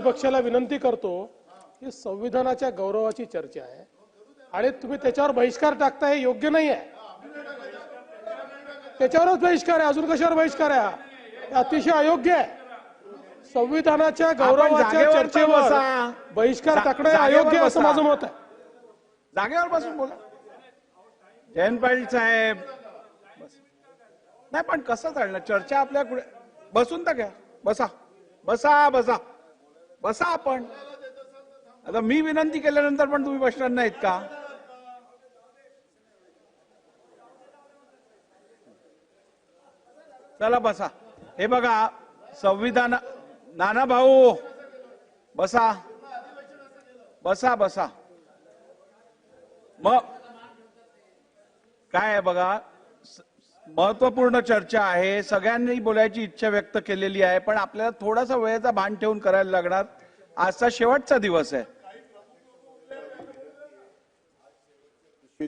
पक्षाला विनंती करतो की संविधानाच्या गौरवाची चर्चा आहे. आणि तुम्ही त्याच्यावर बहिष्कार टाकता हे योग्य नाही आहे. त्याच्यावरच बहिष्कार आहे अजून कशावर बहिष्कार आहे हा? अतिशय अयोग्य आहे. संविधानाच्या गौरवाच्या चर्चेवर बसा. बहिष्कार टाकणं अयोग्य असं. माझं मत आहे. जागेवर बसून बोला. जयंत पाटील साहेब. नाही पण कसं चालणार? चर्चा आपल्या पुढे बसून तर घ्या. बसा. बसा बसा. बसा आपण. आता मी विनंती केल्यानंतर पण तुम्ही बसणार नाहीत का? चला बसा. हे बघा संविधान नाना भाऊ बसा. बसा बसा. मग काय आहे बघा महत्त्वपूर्ण चर्चा आहे. सगळ्यांनी बोलायची इच्छा व्यक्त केलेली आहे पण आपल्याला थोडासा वेळेचा भान ठेवून करायला लागणार. आजचा शेवटचा दिवस आहे.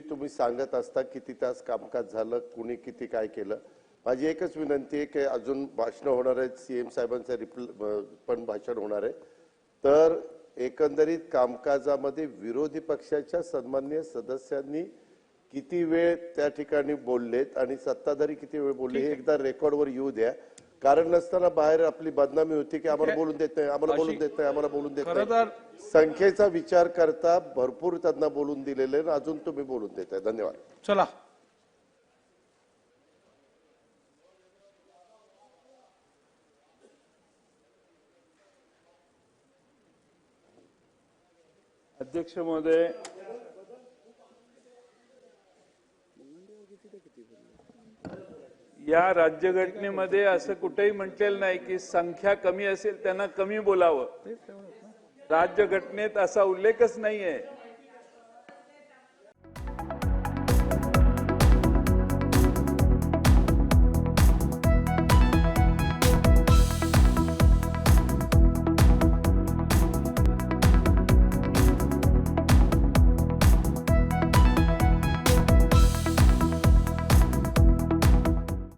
तुम्ही सांगत असता किती तास कामकाज झालं कुणी किती काय केलं? माझी एकच विनंती आहे की अजून भाषणं होणार आहेत. सीएम साहेबांचं रिप्ल पण भाषण होणार आहे. तर एकंदरीत कामकाजामध्ये विरोधी पक्षाच्या सन्मान्य सदस्यांनी किती वेळ त्या ठिकाणी बोललेत आणि सत्ताधारी किती वेळ बोलले हे एकदा रेकॉर्डवर येऊ द्या. कारण नसताना बाहेर आपली बदनामी होती की आम्हाला बोलून देत नाही आम्हाला बोलून देत नाही आम्हाला बोलून देत नाही. संख्येचा विचार करता भरपूर त्यांना बोलून दिलेले आहे. अजून तुम्ही बोलून देताय धन्यवाद. चला. अध्यक्ष महोदय या राज्यघटनेमध्ये असं कुठेही म्हटलेलं नाही की संख्या कमी असेल त्यांना कमी बोलावं. राज्यघटनेत असा उल्लेखच नाहीये.